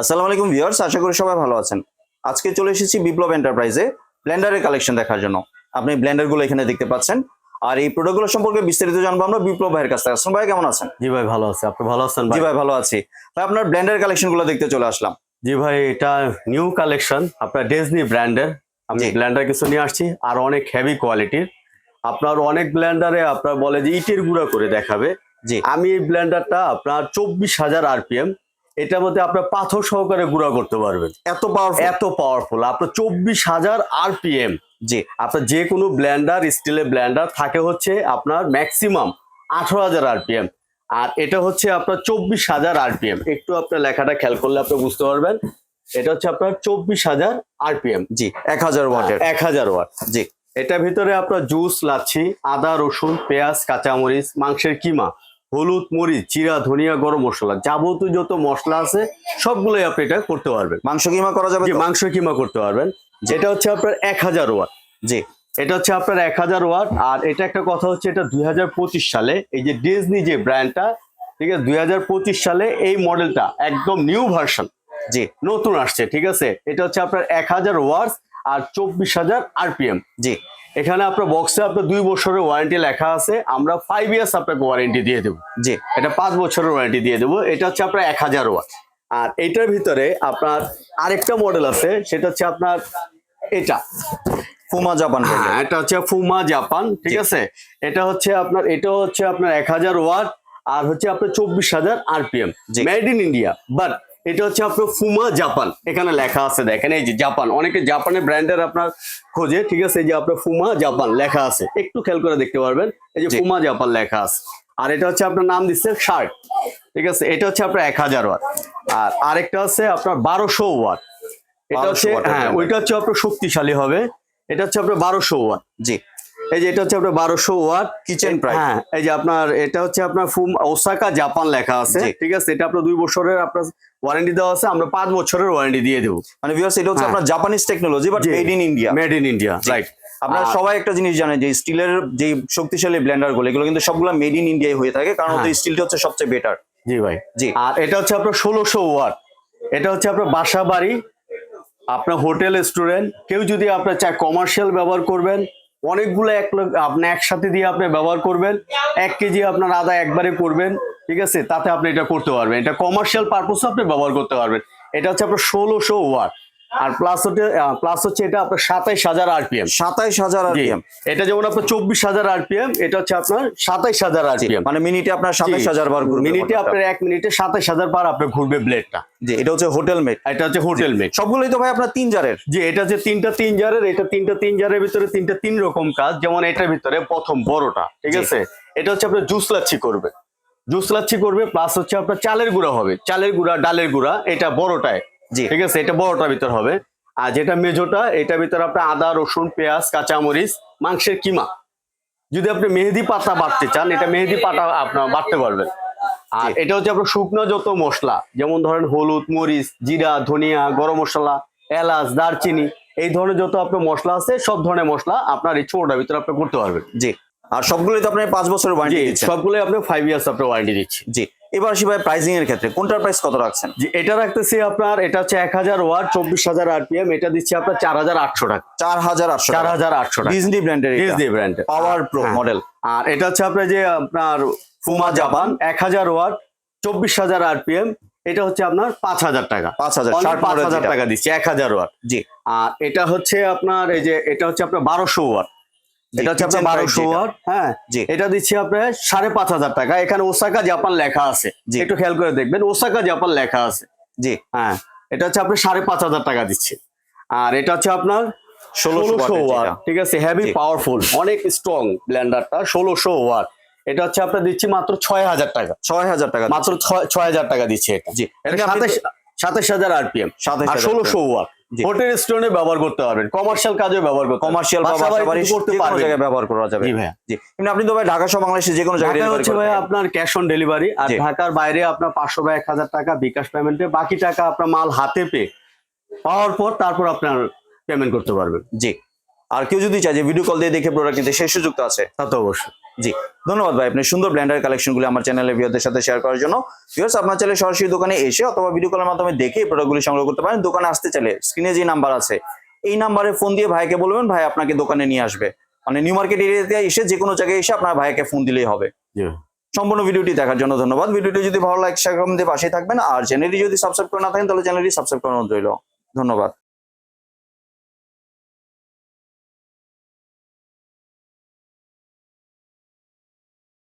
আসসালামু আলাইকুম ভিউয়ার্স আশা করি সবাই ভালো আছেন। আজকে চলে এসেছি বিপ্লব এন্টারপ্রাইজে ব্লেন্ডারের কালেকশন দেখার জন্য। আপনি ব্লেন্ডারগুলো এখানে দেখতে পাচ্ছেন। আর এই প্রোডাক্টগুলো সম্পর্কে বিস্তারিত জানব আমরা বিপ্লব ভাইয়ের কাছ থেকে। আসলাম ভাই কেমন আছেন? জি ভাই ভালো আছে। আপনি ভালো আছেন জি ভাই ভালো আছি। ভাই আপনার ব্লেন্ডারের কালেকশনগুলো দেখতে চলে আসলাম। জি ভাই এটা নিউ কালেকশন আপনার ডেজনি ব্র্যান্ডের। আমি জি। ব্ল্যান্ডার কিছু নিয়ে আসছি আর অনেক হেভি কোয়ালিটির আপনার অনেক ব্ল্যান্ডারে আপনার বলে যে ইটের গুঁড়া করে দেখাবে। জি। আমি এই ব্ল্যান্ডারটা আপনার চব্বিশ হাজার আরপিএম এটার মধ্যে আপনার পাথর সহকারে গুঁড়া করতে পারবেন। এত পাওয়ারফুল এত পাওয়ারফুল আপনার চব্বিশ হাজার আরপিএম জি আপনার যে কোনো ব্ল্যান্ডার স্টিলের ব্ল্যান্ডার থাকে হচ্ছে আপনার ম্যাক্সিমাম আঠারো হাজার আরপিএম আর এটা হচ্ছে আপনার চব্বিশ হাজার আরপিএম একটু আপনার লেখাটা খেয়াল করলে আপনি বুঝতে পারবেন। এটা হচ্ছে আপনার চব্বিশ হাজার আরপিএম জি এক হাজার ওয়াটের। এক হাজার ওয়াট। জি এটার ভিতরে আপনার জুস লাচ্ছি আদা রসুন পেঁয়াজ কাঁচামরিচ মাংসের কিমা হলুদ মরিচ জিরা ধনিয়া গরম মশলা যাবতীয় যত মশলা আছে সবগুলোই আপনি এটা করতে পারবেন। মাংস কিমা করা যাবে মাংস কিমা করতে পারবেন। যেটা হচ্ছে আপনার এক হাজার ওয়াট। জি। এটা হচ্ছে আপনার এক হাজার ওয়াট আর এটা একটা কথা হচ্ছে এটা দুই হাজার পঁচিশ সালে এই যে ডিজনি যে ব্র্যান্ডটা ঠিক আছে দুই হাজার পঁচিশ সালে এই মডেলটা একদম নিউ ভার্সন জি। নতুন আসছে ঠিক আছে? এটা হচ্ছে আপনার এক হাজার ওয়াটস আর চব্বিশ হাজার আরপিএম জি। এখানে আপনার বক্সে আপনার দুই বছরের ওয়ারেন্টি লেখা আছে। আমরা ফাইভ ইয়ার্স আপনাকে ওয়ারেন্টি দিয়ে দেবো। জি। এটা পাঁচ বছরের ওয়ারেন্টি দিয়ে দেবো। এটা হচ্ছে আপনার এক হাজার ওয়াট আর এটার ভিতরে আপনার আরেকটা মডেল আছে সেটা হচ্ছে আপনার এটা। ফুমা জাপান হ্যাঁ এটা হচ্ছে ফুমা জাপান ঠিক আছে? এটা হচ্ছে আপনার এটা হচ্ছে আপনার এক হাজার ওয়াট আর হচ্ছে আপনার চব্বিশ হাজার RPM. Made in India but এটা হচ্ছে আপনার ফুমা জাপান এখানে লেখা আছে দেখেন এই যে জাপান অনেকে জাপানের ব্র্যান্ডের আপনার খোঁজে ঠিক আছে? এই যে আপনার ফুমা জাপান লেখা আছে। একটু খেয়াল করে দেখতে পারবেন এই যে ফুমা জাপান লেখা আছে। আর এটা হচ্ছে আপনার নাম দিচ্ছে শার্ট ঠিক আছে? এটা হচ্ছে আপনার এক হাজার ওয়াট। আর আরেকটা হচ্ছে আপনার বারোশো ওয়াট। এটা হচ্ছে হ্যাঁ ওইটা হচ্ছে আপনার শক্তিশালী হবে। এটা হচ্ছে আপনার বারোশো ওয়াট। জি। এই যে এটা হচ্ছে আপনার বারোশো ওয়াট কিচেন প্রাইস হ্যাঁ। এই যে আপনার এটা হচ্ছে আপনার ফুম ওসাকা জাপান লেখা আছে ঠিক আছে? এটা আপনার দুই বছরের আপনার ওয়ারেন্টি দেওয়া আছে আমরা পাঁচ বছরের ওয়ারেন্টি দিয়ে দেবো। মানে ভিউয়ার্স এটা হচ্ছে হ্যাঁ। আপনার Japanese technology but. Made in India made in India right আপনারা সবাই একটা জিনিস জানেন যে স্টিলের যে শক্তিশালী ব্লেন্ডারগুলো এগুলো কিন্তু সবগুলো মেড ইন ইন্ডিয়ায় হয়ে থাকে কারণ হ্যাঁ। ওদের স্টিলটা হচ্ছে সবচেয়ে বেটার জি ভাই। জি। আর এটা হচ্ছে আপনার ষোলোশো ওয়াট। এটা হচ্ছে আপনার বাসা বাড়ি আপনার হোটেল রেস্টুরেন্ট কেউ যদি আপনার চায় কমার্শিয়াল ব্যবহার করবেন অনেকগুলো এক আপনি একসাথে দিয়ে আপনি ব্যবহার করবেন, এক কেজি আপনার আদা একবারে করবেন, ঠিক আছে? তাতে আপনি এটা করতে পারবেন। এটা কমার্শিয়াল পারপোসে আপনি ব্যবহার করতে পারবেন। এটা হচ্ছে আপনার ষোলোশো ওয়াট আর প্লাস হচ্ছে প্লাস হচ্ছে এটা আপনার সাতাইশ হাজার আরপিএম সাতাইশ হাজার আরপিএম এটা যেমন আপনার চব্বিশ হাজার আরপিএম এটা হচ্ছে আপনার সাতাইশ হাজার আরপিএম মানে মিনিটে আপনার সাতাইশ হাজার বার ঘুরবে মিনিটে আপনার এক মিনিটে সাতাইশ হাজার বার আপনার ঘুরবে ব্লেডটা জি এটা হচ্ছে হোটেল মেড এটা হচ্ছে হোটেল মেড সবগুলোই তো ভাই আপনার তিন জারের। যে এটা যে তিনটা তিন জারের এটা তিনটা তিন জারের ভিতরে তিনটা তিন রকম কাজ। যেমন এটার ভিতরে প্রথম বড়টা ঠিক আছে? এটা হচ্ছে আপনার জুস লাচ্ছি করবে। জুস লাচ্ছি করবে প্লাস হচ্ছে আপনার চালের গুঁড়া হবে। চালের গুঁড়া ডালের গুঁড়া এটা বড়টায়। ঠিক আছে এটা বড়টার ভিতর হবে। আর যেটা মেজোটা এটার ভিতরে আপনার আদা রসুন পেঁয়াজ কাঁচামরিচ মাংসের কিমা। যদি আপনি মেহেদি পাতা বাটতে চান এটা মেহেদি পাতা আপনার বাটতে পারবেন। আর এটা হচ্ছে আপনার শুকনো যত মশলা যেমন ধরেন হলুদ মরিচ জিরা ধনিয়া গরম মশলা এলাচ দারচিনি এই ধরনের যত আপনার মশলা আছে সব ধরনের মশলা আপনার এই ছোটটার ভিতরে আপনি করতে পারবেন। জি। আর সবগুলোই তো আপনার পাঁচ বছরের ওয়ারেন্টি সবগুলোই আপনি ফাইভ ইয়ার্স আপনার ওয়ারেন্টি দিচ্ছি। জি। এবার আসি ভাই প্রাইসিং এর ক্ষেত্রে। কোনটার প্রাইস কত রাখছেন? যে এটা রাখতেছি আপনার এটা হচ্ছে এক হাজার ওয়াট চব্বিশ হাজার আরপিএম এটা দিচ্ছি আপনার চার হাজার আটশো টাকা। চার হাজার আটশো চার হাজার আটশো টাকা। ডিজনি ব্র্যান্ডের ডিজনি ব্র্যান্ডের পাওয়ার প্রো। মডেল আর এটা হচ্ছে আপনার যে আপনার ফুমা জাপান এক হাজার ওয়াট চব্বিশ হাজার আরপিএম এটা হচ্ছে আপনার পাঁচ হাজার টাকা। পাঁচ হাজার পাঁচ হাজার। টাকা দিচ্ছি এক হাজার ওয়াট। জি। আর এটা হচ্ছে আপনার এই যে এটা হচ্ছে আপনার বারোশো ওয়াট। এটা হচ্ছে আপনার বারোশো ওয়াট। হ্যাঁ জি। এটা দিচ্ছি আপনার সাড়ে পাঁচ হাজার টাকা। এখানে ওসাকা জাপান লেখা আছে। একটু খেয়াল করে দেখবেন ওসাকা জাপান লেখা আছে। জি। হ্যাঁ এটা হচ্ছে আপনার সাড়ে পাঁচ হাজার টাকা দিচ্ছে। আর এটা হচ্ছে আপনার ষোলোশো ওয়াট ঠিক আছে? হেভি পাওয়ারফুল অনেক স্ট্রং ব্লেন্ডারটা ষোলোশো ওয়াট। এটা হচ্ছে আপনার দিচ্ছি মাত্র ছয় হাজার টাকা। ছয় হাজার টাকা মাত্র ছয় ছয় হাজার টাকা দিচ্ছে এটা। জি সাতাশ হাজার আরপিএম। সাতাশ ষোলোশো ওয়াট। হোটেল স্টোনে ব্যবহার করতে পারবেন কমার্শিয়াল কাজে ব্যবহার করতে কমার্শিয়াল বা বাসাবাড়ি করতে পারবেন। জায়গায় ব্যবহার করা যাবে। জি ভাইয়া। জি। আপনি তো ভাই ঢাকা সহ বাংলাদেশে যে কোনো জায়গায় ঢাকা করতে ভাই আপনার ক্যাশ অন ডেলিভারি আর। ঢাকার বাইরে আপনার পাঁচশো বা এক হাজার টাকা বিকাশ পেমেন্টে বাকি টাকা আপনার মাল হাতে পেয়ে পাওয়ার পর তারপর আপনার পেমেন্ট করতে পারবেন। জি। আর কেউ যদি চায় যে ভিডিও কল দিয়ে দেখে প্রোডাক্ট নিতে সেই সুযোগ তো আছে। তা তো অবশ্যই। জি। ধন্যবাদ ভাই আপনি সুন্দর ব্ল্যান্ডার কালেকশনগুলি আমার চ্যানেলে ভিউয়ারদের সাথে শেয়ার করার জন্য। ভিউয়ার্স আপনার চাইলে সরাসরি দোকানে এসে অথবা ভিডিও কলের মাধ্যমে দেখে প্রোডাক্টগুলি সংগ্রহ করতে পারেন। দোকানে আসতে চাইলে স্ক্রিনে যে নাম্বার আছে এই নাম্বারে ফোন দিয়ে ভাইকে বলবেন ভাই আপনাকে দোকানে নিয়ে আসবে। মানে নিউ মার্কেট এরিয়াতে এসে যে কোনো জায়গায় এসে আপনার ভাইকে ফোন দিলেই হবে। জি। সম্পূর্ণ ভিডিওটি দেখার জন্য ধন্যবাদ। ভিডিওটি যদি ভালো লাগে করুন দিয়ে পাশেই থাকবেন। আর চ্যানেলটি যদি সাবস্ক্রাইব করে না থাকেন তাহলে চ্যানেলটি সাবস্ক্রাইব করানো রইল। ধন্যবাদ।